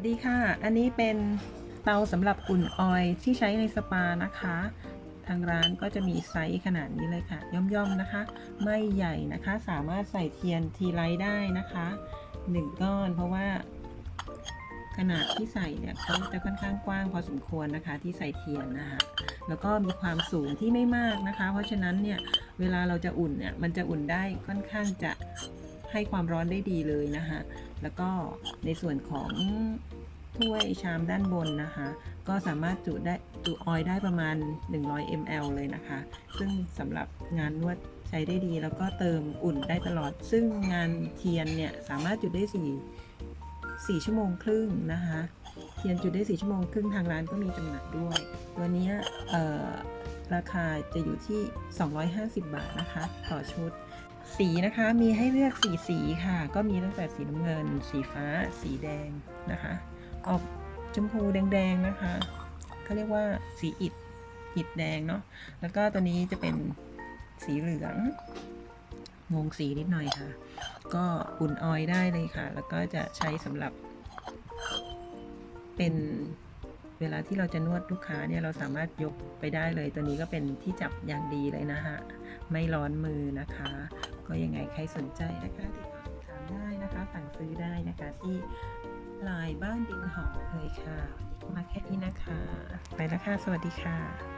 วัสดีค่ะ อันนี้เป็นเตาสำหรับอุ่นออยที่ใช้ในสปานะคะ ทางร้านก็จะมีไซส์ขนาดนี้เลยค่ะ ย่อมๆนะคะ ไม่ใหญ่นะคะ สามารถใส่เทียนทีไลท์ได้นะคะหนึ่งก้อน เพราะว่า ขนาดที่ใส่เนี่ยเขาจะค่อนข้างกว้างพอสมควรนะคะ ที่ใส่เทียนนะคะแล้วก็มีความสูงที่ไม่มากนะคะ เพราะฉะนั้นเนี่ยเวลาเราจะอุ่นเนี่ยมันจะอุ่นได้ค่อนข้างจะให้ความร้อนได้ดีเลยนะคะ แล้วก็ในส่วนของถ้วยชามด้านบนนะคะ ก็สามารถจุได้จุออยได้ประมาณ 100 ml เลยนะคะ ซึ่งสำหรับงานนวดใช้ได้ดี แล้วก็เติมอุ่นได้ตลอด ซึ่งงานเทียนเนี่ยสามารถจุดได้4 4ชั่วโมงครึ่งนะคะ เทียนจุดได้ 4 ชั่วโมงครึ่งทางร้านก็มีจำหน่ายด้วย ตัวนี้ราคาจะอยู่ที่ 250 บาทนะคะ ต่อชุด สีนะคะมีให้เลือกสีสีค่ะ ก็มีตั้งแต่สีน้ำเงิน สีฟ้า สีแดงนะคะ ออกชมพูแดงๆนะคะเขาเรียกว่าสีอิฐอิฐแดงเนาะแล้วก็ตัวนี้จะเป็นสีเหลืองงงสีนิดหน่อยค่ะ ก็อุ่นออยได้เลยค่ะ แล้วก็จะใช้สำหรับเป็น เวลาที่เราจะนวดลูกค้าเนี่ยเราสามารถยกไปได้เลย ตัวนี้ก็เป็นที่จับอย่างดีเลยนะฮะ ไม่ร้อนมือนะคะ ก็ยังไงใครสนใจนะคะติดต่อสอบถามได้นะคะ สั่งซื้อได้นะคะที่ลายบ้านดินหอมเลยค่ะ มาแค่นี้นะคะ ไปแล้วค่ะ สวัสดีค่ะ